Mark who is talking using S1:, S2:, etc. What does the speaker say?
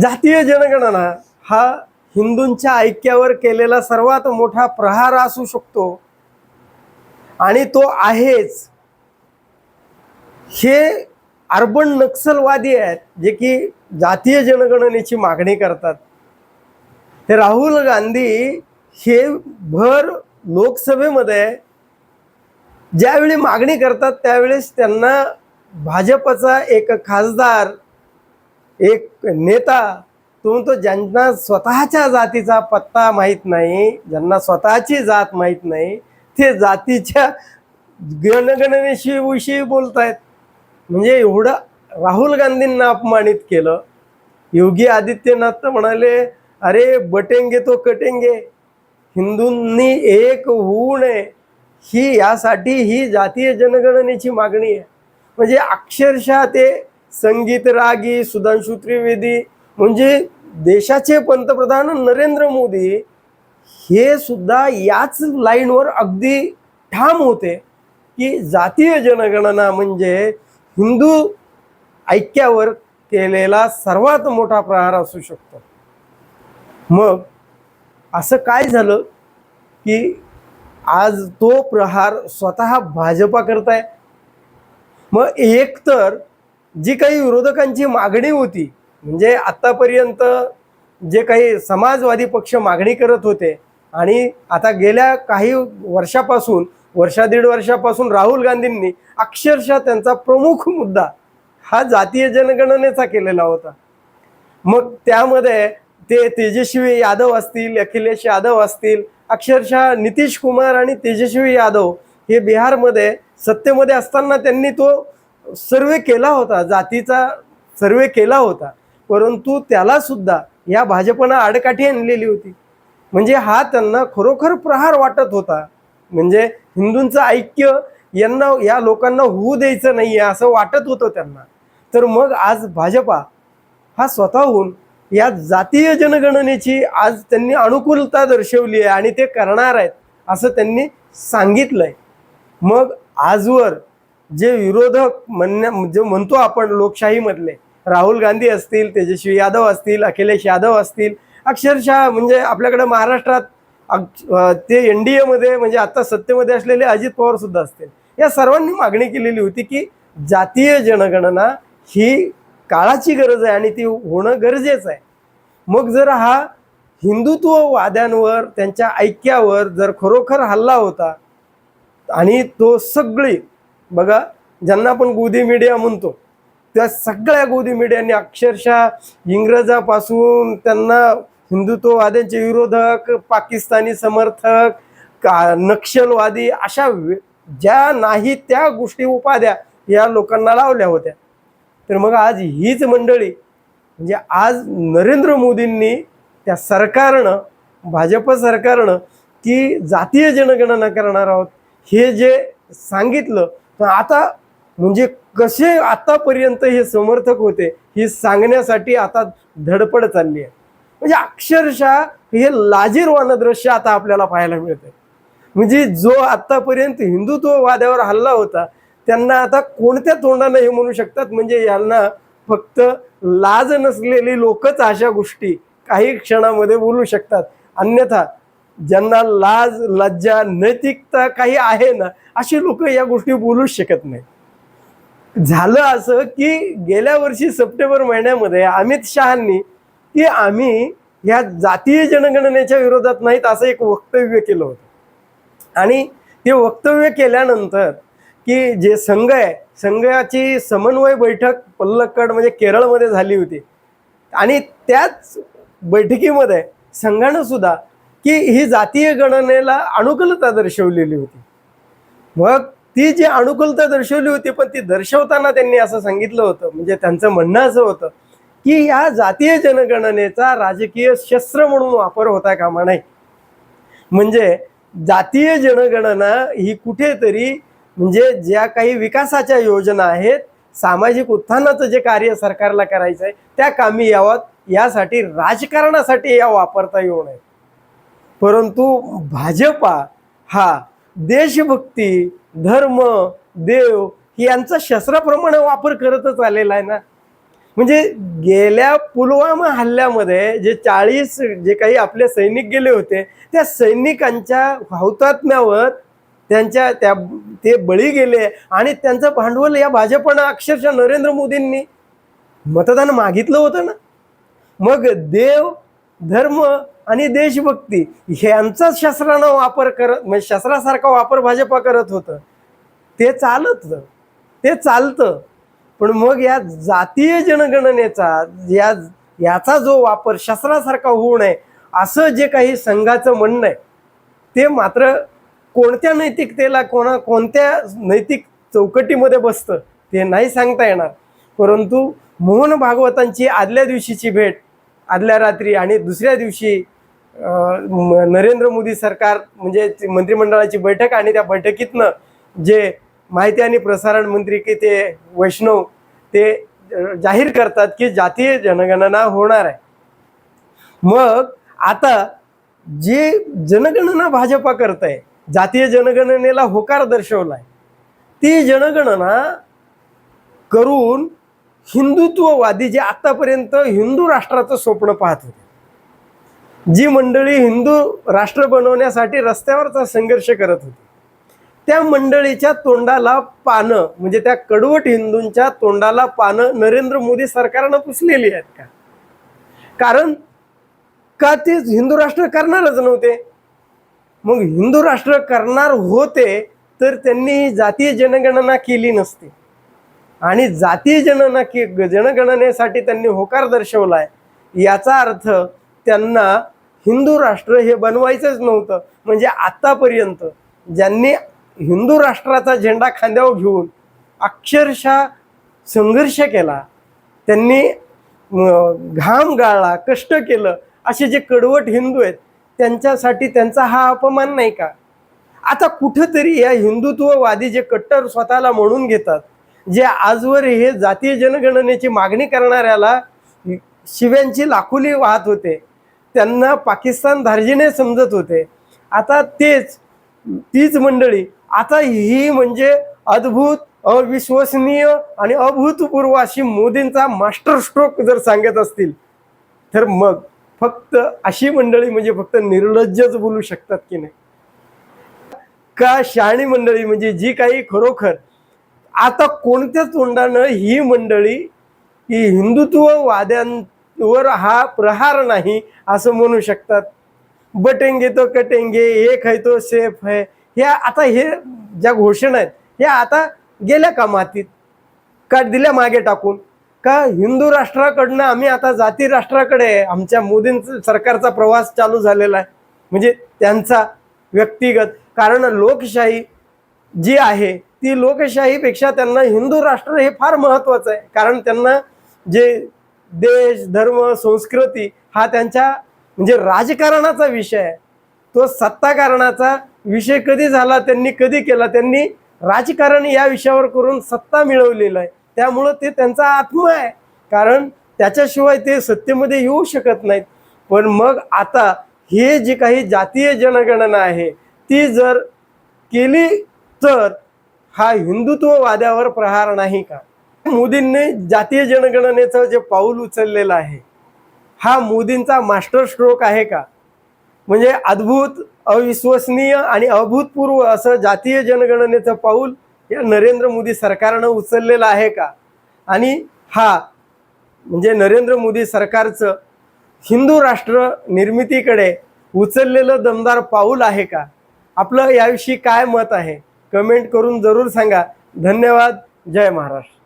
S1: जातीय जनगणना हा हिंदूंच्या ऐक्यावर केलेला सर्वात मोठा प्रहार असू शकतो. आणि तो आहेच हे अर्बन नक्सलवादी आहेत जे की जातीय जनगणनेची मागणी करतात. हे राहुल गांधी हे भर लोकसभेमध्ये ज्यावेळी मागणी करतात त्यावेळेस त्यांना भाजपचा एक खासदार एक नेता तो ज्यांना स्वतःच्या जातीचा पत्ता माहीत नाही ज्यांना स्वतःची जात माहीत नाही ते जातीच्या गणगणनेशी विषयी आहेत म्हणजे एवढं राहुल गांधींना अपमानित केलं. योगी आदित्यनाथ तर म्हणाले अरे बटेंगे तो कटेंगे. हिंदूंनी एक होऊ नये. ही यासाठी ही जातीय जनगणनेची मागणी आहे. म्हणजे अक्षरशः ते संगीत रागी सुधांशु त्रिवेदी म्हणजे देशाचे पंतप्रधान नरेंद्र मोदी हे सुद्धा याच लाईनवर अगदी ठाम होते की जातीय जनगणना म्हणजे हिंदू ऐक्यावर केलेला सर्वात मोठा प्रहार असू शकतो. मग असं काय झालं की आज तो प्रहार स्वतः भाजपा करताय? मग एकतर जी काही विरोधकांची मागणी होती म्हणजे आत्तापर्यंत जे काही समाजवादी पक्ष मागणी करत होते आणि आता गेल्या काही वर्षापासून वर्षा दीड वर्षापासून राहुल गांधींनी अक्षरशः त्यांचा प्रमुख मुद्दा हा जातीय जनगणनेचा केलेला होता. मग त्यामध्ये ते तेजस्वी यादव असतील अखिलेश यादव असतील अक्षरशः नितीश कुमार आणि तेजस्वी यादव हे बिहारमध्ये सत्तेमध्ये असताना त्यांनी तो सर्वे केला होता जातीचा सर्वे केला होता. परंतु त्याला सुद्धा या भाजपनं आडकाठी आणलेली होती. म्हणजे हा त्यांना खरोखर प्रहार वाटत होता. म्हणजे हिंदूंचं ऐक्य यांना या लोकांना होऊ द्यायचं नाही आहे असं वाटत होतं त्यांना. तर मग आज भाजपा हा स्वतःहून या जातीय जनगणनेची आज त्यांनी अनुकूलता दर्शवली आहे आणि ते करणार आहेत असं त्यांनी सांगितलंय. मग आजवर जे विरोधक म्हणण्या जे म्हणतो आपण लोकशाहीमधले राहुल गांधी असतील तेजस्वी यादव असतील अखिलेश यादव असतील अक्षरशः म्हणजे आपल्याकडे महाराष्ट्रात ते एन डी एमध्ये म्हणजे आता सत्तेमध्ये असलेले अजित पवार सुद्धा असतील. या सर्वांनी मागणी केलेली होती की जातीय जनगणना ही काळाची गरज आहे आणि ती होणं गरजेचं आहे. मग जर हा हिंदुत्ववाद्यांवर त्यांच्या ऐक्यावर जर खरोखर हल्ला होता आणि तो सगळी बघा ज्यांना आपण गोदी मीडिया म्हणतो त्या सगळ्या गोदी मीडियाने अक्षरशः इंग्रजापासून त्यांना हिंदुत्ववाद्यांचे विरोधक पाकिस्तानी समर्थक का नक्षलवादी अशा ज्या नाही त्या गोष्टी उपाध्या या लोकांना लावल्या होत्या. तर मग आज हीच मंडळी म्हणजे आज नरेंद्र मोदींनी त्या सरकारनं भाजप सरकारनं की जातीय जनगणना करणार आहोत हे जे सांगितलं तर आता म्हणजे कसे आतापर्यंत हे समर्थक होते हे सांगण्यासाठी आता धडपड चालली आहे. म्हणजे अक्षरशः हे लाजीरवाणं दृश्य आता आपल्याला पाहायला मिळतंय. म्हणजे जो आतापर्यंत हिंदुत्ववाद्यावर हल्ला होता त्यांना आता कोणत्या तोंडानं हे म्हणू शकतात? म्हणजे यांना फक्त लाज नसलेली लोकच अशा गोष्टी काही क्षणामध्ये बोलू शकतात. अन्यथा ज्यांना लाज लज्जा नैतिकता काही आहे ना अशी लोक या गोष्टी बोलूच शकत नाही झालं असं की गेल्या वर्षी सप्टेंबर महिन्यामध्ये अमित शहानी की आम्ही ह्या जातीय जनगणनेच्या विरोधात नाहीत असं एक वक्तव्य केलं होतं. आणि ते वक्तव्य केल्यानंतर की जे संघ आहे संघाची समन्वय बैठक पल्लक्कड म्हणजे केरळमध्ये झाली होती. आणि त्याच बैठकीमध्ये संघानं सुद्धा की ही जातीय गणनेला अनुकूलता दर्शवलेली होती. मग ती जी अनुकूलता दर्शवली होती पण ती दर्शवताना त्यांनी असं सांगितलं होतं म्हणजे त्यांचं म्हणणं असं होतं की या जातीय जनगणनेचा राजकीय शस्त्र म्हणून वापर होता कामा नाही म्हणजे जातीय जनगणना ही कुठेतरी म्हणजे ज्या काही विकासाच्या योजना आहेत सामाजिक उत्थानाचं जे कार्य सरकारला करायचं आहे त्या कामी यावं यासाठी राजकारणासाठी या वापरता येऊ नये. परंतु भाजपा हा देशभक्ती धर्म देव यांचा शस्त्राप्रमाणे वापर करतच आलेला आहे ना. म्हणजे गेल्या पुलवामा हल्ल्यामध्ये जे चाळीस जे काही आपले सैनिक गेले होते त्या सैनिकांच्या हौतात्म्यावर त्यांच्या त्या ते बळी गेले आणि त्यांचं भांडवल या भाजपनं अक्षरशः नरेंद्र मोदींनी मतदान मागितलं होतं ना. मग देव धर्म आणि देशभक्ती ह्यांचा शस्त्रानं वापर करत म्हणजे शस्त्रासारखा वापर भाजपा करत होतं. ते चालत ते चालतं. पण मग या जातीय जनगणनेचा या याचा जो वापर शस्त्रासारखा होऊ नये असं जे काही संघाचं म्हणणं आहे ते मात्र कोणत्या नैतिकतेला कोणा कोणत्या नैतिक चौकटीमध्ये बसतं ते नाही सांगता येणार. परंतु मोहन भागवतांची आदल्या दिवशीची भेट आदल्या रात्री आणि दुसऱ्या दिवशी नरेंद्र मोदी सरकार म्हणजे मंत्रिमंडळाची बैठक आणि त्या बैठकीतनं जे माहिती आणि प्रसारण मंत्री की ते वैष्णव ते जाहीर करतात की जातीय जनगणना होणार आहे. मग आता जे जनगणना भाजपा करत आहे जातीय जनगणनेला होकार दर्शवलाय ती जनगणना करून हिंदुत्ववादी जे आतापर्यंत हिंदू राष्ट्राचं स्वप्न पाहत होते. जी मंडळी हिंदू राष्ट्र बनवण्यासाठी रस्त्यावरचा संघर्ष करत होती. त्या मंडळीच्या तोंडाला पानं म्हणजे त्या कडवट हिंदूंच्या तोंडाला पानं नरेंद्र मोदी सरकारनं पुसलेली आहेत का? कारण का ते हिंदू राष्ट्र करणारच नव्हते? मग हिंदू राष्ट्र करणार होते तर त्यांनी जातीय जनगणना केली नसती. आणि जातीय जनना की जनगणनेसाठी त्यांनी होकार दर्शवलाय. याचा अर्थ त्यांना हिंदू राष्ट्र हे बनवायचंच नव्हतं. म्हणजे आतापर्यंत ज्यांनी हिंदू राष्ट्राचा झेंडा खांद्यावर घेऊन अक्षरशः संघर्ष केला त्यांनी घाम गाळला कष्ट केलं असे जे कडवट हिंदू आहेत त्यांच्यासाठी त्यांचा हा अपमान नाही का? आता कुठंतरी या हिंदुत्ववादी जे कट्टर स्वतःला म्हणून घेतात जे आजवर हे जातीय जनगणनेची मागणी करणाऱ्याला शिव्यांची लाखुली वाहत होते. त्यांना पाकिस्तान धार्जिणे समजत होते. आता तेच तीच मंडळी आता ही म्हणजे अद्भुत अविश्वसनीय आणि अभूतपूर्व अशी मोदींचा मास्टर स्ट्रोक जर सांगत असतील तर मग फक्त अशी मंडळी म्हणजे फक्त निर्लज्जच बोलू शकतात की नाही? का शहाणी मंडळी म्हणजे जी काही खरोखर आता कोणत्या तोंडानं ही मंडळी ही हिंदुत्ववाद्यांवर हा प्रहार नाही असं म्हणू शकतात. बटेंगे तो कटेंगे एक है तो सेफ है. ह्या आता हे ज्या घोषणा आहेत ह्या आता गेल्या का मातीत? का दिल्या मागे टाकून. का हिंदू राष्ट्राकडनं आम्ही आता जाती राष्ट्राकडे आमच्या मोदींचं सरकारचा प्रवास चालू झालेला आहे. म्हणजे त्यांचा व्यक्तिगत. कारण लोकशाही जी आहे ती लोकशाहीपेक्षा त्यांना हिंदू राष्ट्र हे फार महत्वाचं आहे. कारण त्यांना जे देश धर्म संस्कृती हा त्यांच्या म्हणजे राजकारणाचा विषय आहे. तो सत्ताकारणाचा विषय कधी झाला त्यांनी कधी केला त्यांनी राजकारण या विषयावर करून सत्ता मिळवलेलं आहे. त्यामुळं ते त्यांचा आत्मा आहे. कारण त्याच्याशिवाय ते सत्तेमध्ये येऊ शकत नाहीत. पण मग आता हे जी काही जातीय जनगणना आहे ती जर केली तर हा हिंदुत्ववाद्यावर प्रहार नाही का? मोदींनी जातीय जनगणनेचं जे पाऊल उचललेलं आहे हा मोदींचा मास्टर स्ट्रोक आहे का? म्हणजे अद्भुत अविश्वसनीय आणि अभूतपूर्व असं जातीय जनगणनेचं पाऊल या नरेंद्र मोदी सरकारनं उचललेलं आहे का? आणि हा म्हणजे नरेंद्र मोदी सरकारचं हिंदू राष्ट्र निर्मितीकडे उचललेलं दमदार पाऊल आहे का? आपलं याविषयी काय मत आहे? कमेंट करून जरूर सांगा. धन्यवाद. जय महाराष्ट्र.